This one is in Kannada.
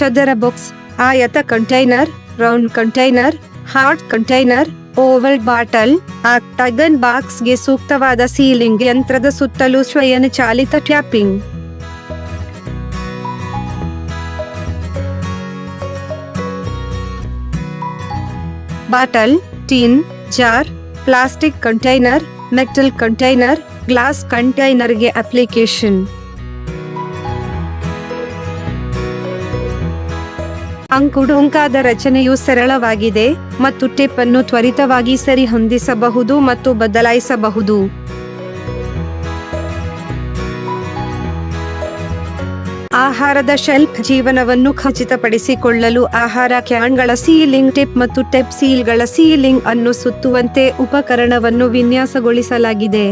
ಚದರ ಬಾಕ್ಸ್, ಆಯತ container, round container heart container, oval bottle octagon ಬಾಕ್ಸ್ಗೆ ಸೂಕ್ತವಾದ ಸೀಲಿಂಗ್ ಯಂತ್ರದ ಸುತ್ತಲೂ ಸ್ವಯಂಚಾಲಿತ taping. Bottle, tin, jar, plastic container, metal container, glass ಕಂಟೈನರ್ಗೆ application. ಅಂಕುಡೊಂಕಾದ ರಚನೆಯು ಸರಳವಾಗಿದೆ ಮತ್ತು ಟಿಪ್ ಅನ್ನು ತ್ವರಿತವಾಗಿ ಸರಿಹೊಂದಿಸಬಹುದು ಮತ್ತು ಬದಲಾಯಿಸಬಹುದು. ಆಹಾರದ ಶೆಲ್ಫ್ ಜೀವನವನ್ನು ಖಚಿತಪಡಿಸಿಕೊಳ್ಳಲು ಆಹಾರ ಕ್ಯಾನ್ಗಳ ಸೀಲಿಂಗ್ ಟಿಪ್ ಮತ್ತು ಟೆಪ್ ಸೀಲ್ಗಳ ಸೀಲಿಂಗ್ ಅನ್ನು ಸುತ್ತುವಂತೆ ಉಪಕರಣವನ್ನು ವಿನ್ಯಾಸಗೊಳಿಸಲಾಗಿದೆ.